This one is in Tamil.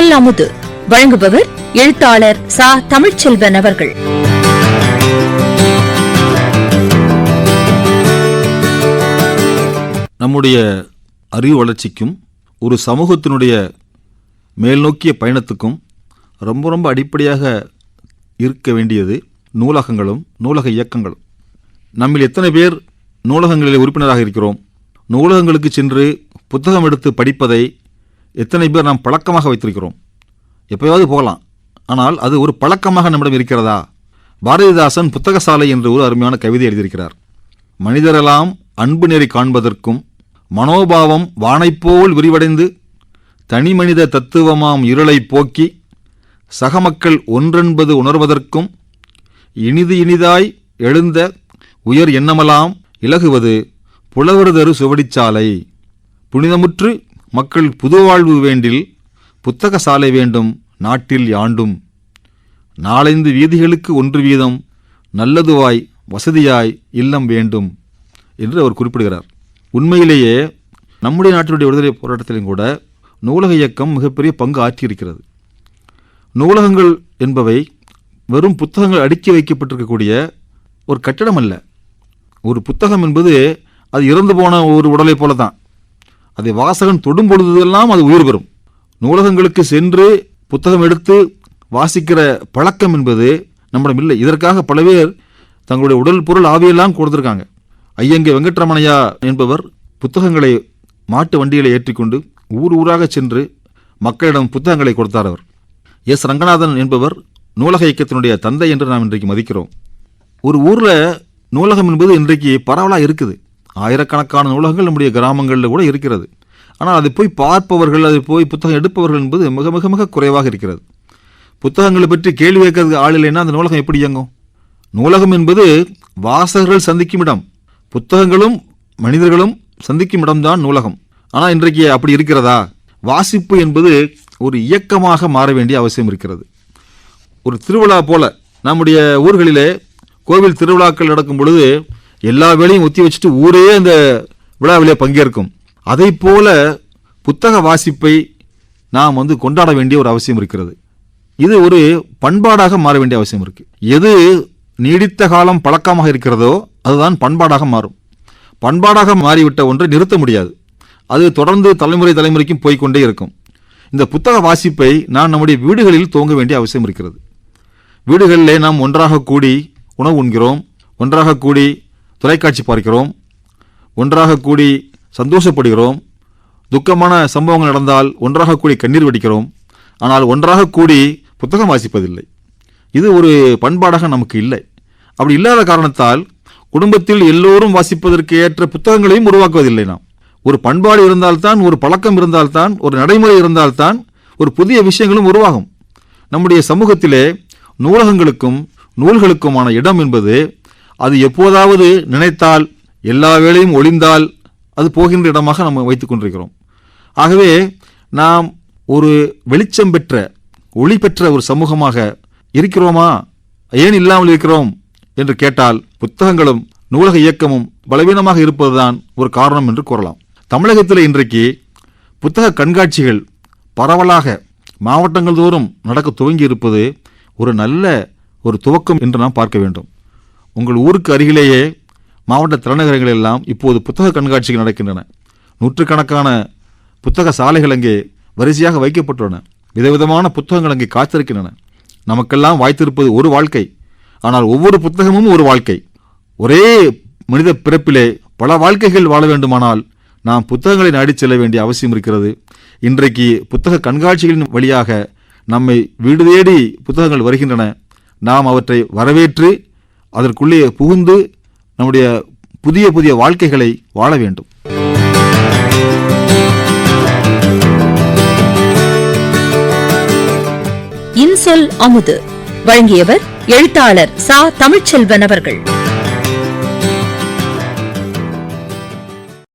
சொல் அமுது. வழங்குபவர் எழுத்தாளர் சா. தமிழ்ச்செல்வன் அவர்கள். நம்முடைய அறிவு வளர்ச்சிக்கும் ஒரு சமூகத்தினுடைய மேல்நோக்கிய பயணத்துக்கும் ரொம்ப ரொம்ப அடிப்படையாக இருக்க வேண்டியது நூலகங்களும் நூலக இயக்கங்களும். நம்மில் எத்தனை பேர் நூலகங்களில் உறுப்பினராக இருக்கிறோம்? நூலகங்களுக்கு சென்று புத்தகம் எடுத்து படிப்பதை எத்தனை பேர் நாம் பழக்கமாக வைத்திருக்கிறோம்? எப்போயாவது போகலாம். ஆனால் அது ஒரு பழக்கமாக நம்மிடம் இருக்கிறதா? பாரதிதாசன் புத்தகசாலை என்று ஒரு அருமையான கவிதை எழுதியிருக்கிறார். மனிதரெல்லாம் அன்பு நெறி காண்பதற்கும் மனோபாவம் வானைப்போல் விரிவடைந்து தனிமனித தத்துவமாம் இருளை போக்கி சகமக்கள் ஒன்றென்பது உணர்வதற்கும் இனிது இனிதாய் எழுந்த உயர் எண்ணமெல்லாம் இலகுவது புலவருதரு சுவடிச்சாலை. புனிதமுற்று மக்கள் புதுவாழ்வு வேண்டில் புத்தக சாலை வேண்டும் நாட்டில் யாண்டும். நாலைந்து வீதிகளுக்கு ஒன்று வீதம் நல்லதுவாய் வசதியாய் இல்லம் வேண்டும் என்று அவர் குறிப்பிடுகிறார். உண்மையிலேயே நம்முடைய நாட்டினுடைய விடுதலை போராட்டத்திலும் கூட நூலக இயக்கம் மிகப்பெரிய பங்கு ஆற்றியிருக்கிறது. நூலகங்கள் என்பவை வெறும் புத்தகங்கள் அடுக்கி வைக்கப்பட்டிருக்கக்கூடிய ஒரு கட்டிடம் அல்ல ஒரு புத்தகம் என்பது அது இறந்து போன ஒரு உடலை போல தான் அதை வாசகன் தொடும் பொழுதெல்லாம் அது உயிர் பெறும். நூலகங்களுக்கு சென்று புத்தகம் எடுத்து வாசிக்கிற பழக்கம் என்பது நம்மிடம் இல்லை. இதற்காக பல பேர் தங்களுடைய உடல் பொருள் ஆவியெல்லாம் கொடுத்துருக்காங்க. ஐயங்கே வெங்கட்ரமணையா என்பவர் புத்தகங்களை மாட்டு வண்டிகளை ஏற்றிக்கொண்டு ஊர் ஊராக சென்று மக்களிடம் புத்தகங்களை கொடுத்தார் அவர். எஸ். ரங்கநாதன் என்பவர் நூலக இயக்கத்தினுடைய தந்தை என்று நாம் இன்றைக்கு மதிக்கிறோம். ஒரு ஊரில் நூலகம் என்பது இன்றைக்கு பரவலாக இருக்குது. ஆயிரக்கணக்கான நூலகங்கள் நம்முடைய கிராமங்களில் கூட இருக்கிறது. ஆனால் அதை போய் பார்ப்பவர்கள் அதை போய் புத்தகம் எடுப்பவர்கள் என்பது மிக மிக மிக குறைவாக இருக்கிறது. புத்தகங்களை பற்றி கேள்வி கேட்கறதுக்கு ஆள் இல்லைன்னா அந்த நூலகம் எப்படி இயங்கும்? நூலகம் என்பது வாசகர்கள் சந்திக்கும் இடம். புத்தகங்களும் மனிதர்களும் சந்திக்கும் இடம்தான் நூலகம். ஆனால் இன்றைக்கு அப்படி இருக்கிறதா? வாசிப்பு என்பது ஒரு இயக்கமாக மாற வேண்டிய அவசியம் இருக்கிறது. ஒரு திருவிழா போல நம்முடைய ஊர்களிலே கோவில் திருவிழாக்கள் நடக்கும் பொழுது எல்லா வேலையும் ஒத்தி வச்சுட்டு ஊரே அந்த விழாவிலே பங்கேற்கும். அதை போல புத்தக வாசிப்பை நாம் வந்து கொண்டாட வேண்டிய ஒரு அவசியம் இருக்கிறது. இது ஒரு பண்பாடாக மாற வேண்டிய அவசியம் இருக்கு. எது நீடித்த காலம் பழக்கமாக இருக்கிறதோ அதுதான் பண்பாடாக மாறும். பண்பாடாக மாறிவிட்ட ஒன்றை நிறுத்த முடியாது. அது தொடர்ந்து தலைமுறை தலைமுறைக்கும் போய்க்கொண்டே இருக்கும். இந்த புத்தக வாசிப்பை நாம் நம்முடைய வீடுகளில் துவங்க வேண்டிய அவசியம் இருக்கிறது. வீடுகளிலே நாம் ஒன்றாக கூடி உணவு உண்கிறோம். ஒன்றாக கூடி தொலைக்காட்சி பார்க்கிறோம் ஒன்றாக கூடி சந்தோஷப்படுகிறோம் துக்கமான சம்பவங்கள் நடந்தால் ஒன்றாக கூடி கண்ணீர் வடிக்கிறோம் ஆனால் ஒன்றாக கூடி புத்தகம் வாசிப்பதில்லை. இது ஒரு பண்பாடாக நமக்கு இல்லை. அப்படி இல்லாத காரணத்தால் குடும்பத்தில் எல்லோரும் வாசிப்பதற்கு ஏற்ற புத்தகங்களையும் உருவாக்குவதில்லை நாம். ஒரு பண்பாடு இருந்தால்தான் ஒரு பழக்கம் இருந்தால்தான் ஒரு நடைமுறை இருந்தால்தான் ஒரு புதிய விஷயங்களும் உருவாகும். நம்முடைய சமூகத்திலே நூலகங்களுக்கும் நூல்களுக்குமான இடம் என்பது அது எப்போதாவது நினைத்தால் எல்லா வேளையும் ஒளிந்தால் அது போகின்ற இடமாக நம்ம வைத்து கொண்டிருக்கிறோம். ஆகவே நாம் ஒரு வெளிச்சம் பெற்ற ஒளி பெற்ற ஒரு சமூகமாக இருக்கிறோமா? ஏன் இல்லாமல் இருக்கிறோம்? என்று கேட்டால் புத்தகங்களும் நூலக இயக்கமும் பலவீனமாக இருப்பதுதான் ஒரு காரணம் என்று கூறலாம். தமிழகத்தில் இன்றைக்கு புத்தக கண்காட்சிகள் பரவலாக மாவட்டங்கள் தோறும் நடக்க துவங்கி இருப்பது ஒரு நல்ல ஒரு துவக்கம் என்று நாம் பார்க்க வேண்டும். உங்கள் ஊருக்கு அருகிலேயே மாவட்ட தலைநகரங்கள் எல்லாம் இப்போது புத்தக கண்காட்சிகள் நடக்கின்றன. நூற்றுக்கணக்கான புத்தக சாலைகள் அங்கே வரிசையாக வைக்கப்பட்டுள்ளன. விதவிதமான புத்தகங்கள் அங்கே காத்திருக்கின்றன. நமக்கெல்லாம் வாய்த்திருப்பது ஒரு வாழ்க்கை. ஆனால் ஒவ்வொரு புத்தகமும் ஒரு வாழ்க்கை. ஒரே மனித பிறப்பிலே பல வாழ்க்கைகள் வாழ வேண்டுமானால் நாம் புத்தகங்களை நாடிச் செல்ல வேண்டிய அவசியம் இருக்கிறது. இன்றைக்கு புத்தக கண்காட்சிகளின் வழியாக நம்மை வீடு தேடி புத்தகங்கள் வருகின்றன. நாம் அவற்றை வரவேற்று அதற்குள்ளே புகுந்து நம்முடைய புதிய புதிய வாழ்க்கைகளை வாழ வேண்டும். இன்சொல் அமுது. வழங்கியவர் எழுத்தாளர் சா. தமிழ்ச்செல்வன் அவர்கள்.